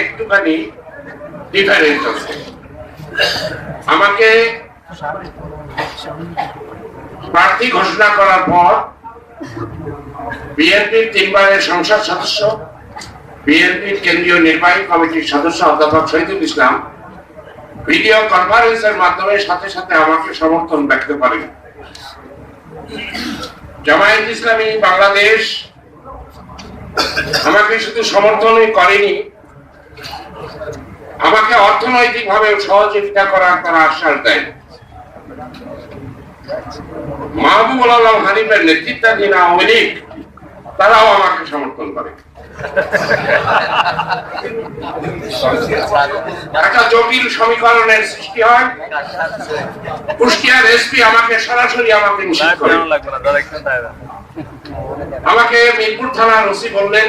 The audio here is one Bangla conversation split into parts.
একটুখানি ডিফারেন্স আছে। আমাকে প্রার্থী ঘোষণা করার পর বিএনপির তিনবারের সংসদ সদস্য, বিএনপির কেন্দ্রীয় নির্বাহী কমিটির সদস্য অধ্যাপক শহীদুল ইসলাম ভিডিও কনফারেন্সের মাধ্যমে সাথে সাথে আমাকে সমর্থন ব্যক্ত করেন। জামায়াত ইসলামী বাংলাদেশ আমাকে শুধু সমর্থনই করেনি আমাকে অর্থনৈতিকভাবে সহযোগিতা করার তারা আশ্বাস দেয় মাহবুবুল আলম হানিফের নেতৃত্বাধীন আওয়ামী লীগ তারাও আমাকে সমর্থন করে। একটা জটিল সমীকরণের সৃষ্টি হয়। কুষ্টিয়ার এসপি আমাকে সরাসরি আমাকে আমাকে মিরপুর থানার ওসি বললেন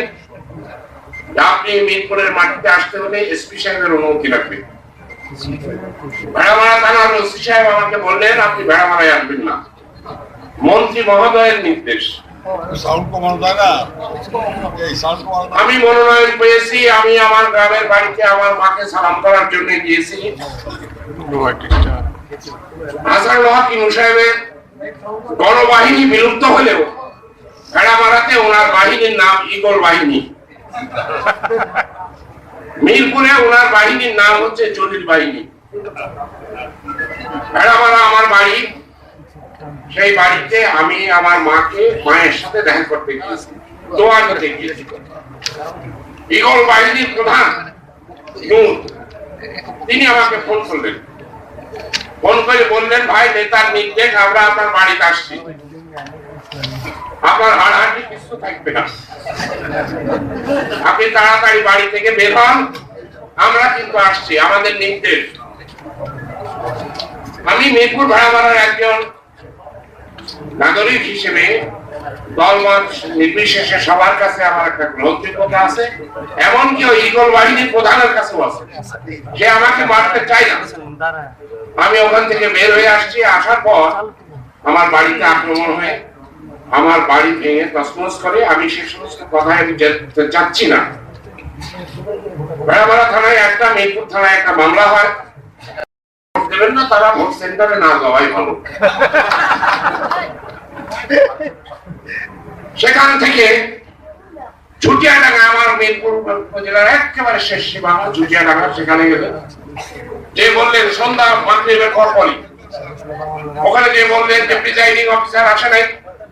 আপনি মিরপুরের মাটিতে আসতে হলে এসপি সাহেবের অনুমতি লাগবে। ভেড়ামারা থানার ওসি সাহেব আমাকে বললেন আপনি ভেড়ামারায় আসবেন না। মন্ত্রী মহোদয়ের নির্দেশ। আমি মনোনয়ন পেয়েছি আমি আমার গ্রামের বাড়িতে আমার মাকে সালাম করার জন্য গিয়েছি। হাসান লোহাকিম সাহেবের গণবাহিনী বিলুপ্ত হলেও ভেড়ামারাতে ওনার বাহিনীর নাম ইগল বাহিনী। মিরপুরে ওনার বাহিনীর নাম হচ্ছে জলিল বাহিনী। ভেড়ামারা আমার বাড়ি। সেই বাড়িতে আমি আমার মাকে, মায়ের সাথে দেখা করতে গিয়েছি, দোয়া করতে গিয়েছি। ইগল বাহিনীর প্রধান তিনি আমাকে ফোন করলেন। ফোন করে বললেন, ভাই, নেতার নির্দেশ, আমরা আপনার বাড়িতে আসছি। আপনার হাড়হাড়ি কিছু থাকবে না। আপনি তাড়াতাড়ি বাড়ি থেকে বের হন। আমরা কিন্তু আসছি, আমাদের নির্দেশ। আমি মিরপুর ভাড়ামারার একজন নাগরিক হিসেবে দলমত নির্বিশেষে সবার কাছে আমার একটা গ্রহণযোগ্যতা আছে, এমনকি ওই ইগল বাহিনীর প্রধানের কাছেও আছে। সে আমাকে মারতে চাই না। আমি ওখান থেকে বের হয়ে আসছি, আসার পর আমার বাড়িতে আক্রমণ হয়ে আমার বাড়ি ভেঙে তসমস করে, আমি সে সমস্ত কথায় আমি যেতে চাচ্ছি না। ভেড়ামারা থানায় একটা মেদিনীপুর থানায় একটা মামলা হয়। দেবেন না তারা ভোট সেন্টারে না যাওয়াই ভালো। সেখান থেকে ঝুটিয়াডাঙ্গা, আমার মিরপুর উপজেলার একেবারে শেষ সীমা ঝুটিয়াডাঙ্গা সেখানে গেলে। যে বললেন, সন্ধ্যা মাগরিবের পর পরই ওখানে যে বললেন যে প্রিজাইডিং অফিসার আসে নাই।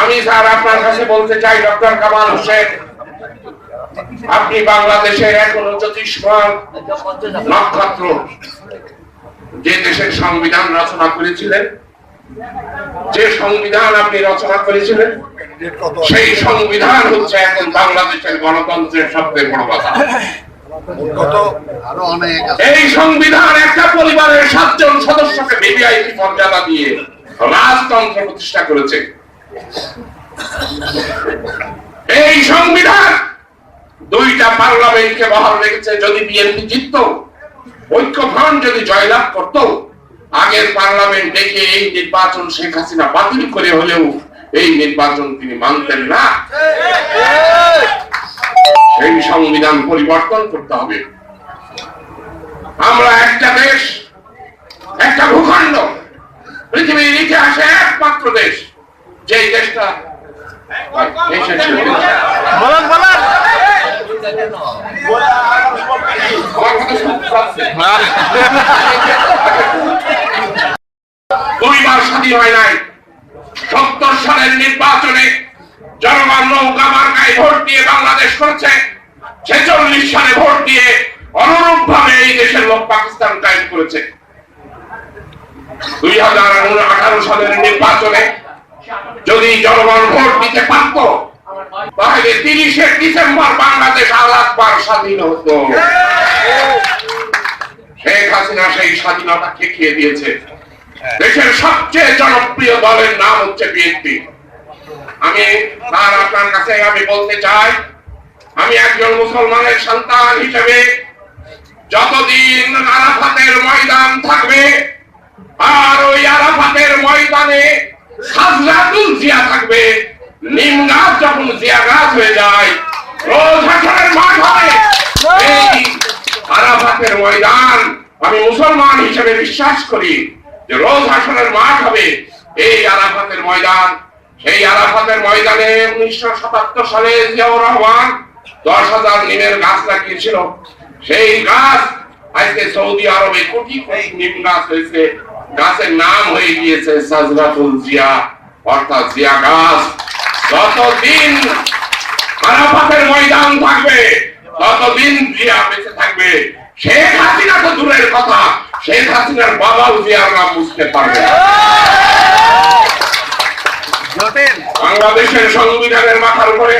আমি স্যার আপনার কাছে বলতে চাই ডক্টর কামাল হোসেন আপনি বাংলাদেশের এখনও জ্যোতিষ্মান নক্ষত্র যে দেশের সংবিধান রচনা করেছিলেন যে সংবিধান আপনি রচনা করেছিলেন সেই সংবিধান হচ্ছে এখন বাংলাদেশের গণতন্ত্রের সবচেয়ে বড় কথা এই সংবিধান একটা পরিবারের সাতজন সদস্যকে ভিভিআইপি মর্যাদা দিয়ে রাজতন্ত্র প্রতিষ্ঠা করেছে। এই সংবিধান দুইটা পার্লামেন্টকে বহাল রেখেছে, যদি বিএনপি জিতত, ঐক্যফ্রন্ট যদি জয়লাভ করত, আগের পার্লামেন্ট ডেকে এই নির্বাচন শেখ হাসিনা বাতিল করে হলেও এই নির্বাচন তিনি মানতেন না। সেই সংবিধান পরিবর্তন করতে হবে। আমরা একটা দেশ পৃথিবীর ইতিহাসে একমাত্র দেশ যে দেশটা। বলেন বলেন। স্বাধীন হয় নাই। সত্তর সালের নির্বাচনে জনগণ নৌকা মার্কায় ভোট দিয়ে বাংলাদেশ করছে। ছেচল্লিশ সালে ভোট দিয়ে অনুরূপ ভাবে এই দেশের লোক পাকিস্তান কায়েম করেছে। দুই হাজার আঠারো সালের নির্বাচনে যদি জনগণ ভোট দিতে পারত, তাহলে তিরিশে ডিসেম্বর বাংলাদেশ আলাদবার স্বাধীন হতো। হাসিনা সেই স্বাধীনতা দিয়েছে। দেশের সবচেয়ে জনপ্রিয় দলের নাম হচ্ছে বিএনপি। আমি আর আপনার কাছে আমি বলতে চাই, আমি একজন মুসলমানের সন্তান হিসেবে যতদিন আরাফাতের ময়দান থাকবে আর ওই আরাফাতের ময়দানে সাজরাতুল জিয়া থাকবে। নিম গাছ যখন জিয়া গাছ হয়ে যায়, রোজ হাসরের মাঠ হবে। এই আরাফাতের ময়দান আমি মুসলমান হিসেবে বিশ্বাস করি যে রোজ হাসরের মাঠ হবে। এই আরাফাতের ময়দান, সেই আরাফাতের ময়দানে উনিশশো সাতাত্তর সালে জিয়াউর রহমান দশ হাজার নিমের গাছ লাগিয়েছিল। সেই গাছ আজকে সৌদি আরবে কোটি কোটি নিম গাছ হয়েছে। গাছের নাম হয়ে গিয়েছে সাজরাতুল জিয়া, অর্থাৎ জিয়া গাছ যতদিন আরাফাতের ময়দান থাকবে, ততদিন জিয়া বেঁচে থাকবে শেখ হাসিনা তো দূরের কথা, শেখ হাসিনার বাবাও জিয়ার নাম বুঝতে পারবে। বাংলাদেশের সংবিধানের মাথার উপরে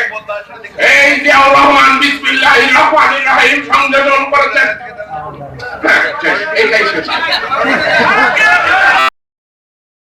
এই জিয়াউর রহমান বিসমিল্লাহ রহমান রাহিম সংযোজন করেছেন এটাই শেষ। এইটাই শেষ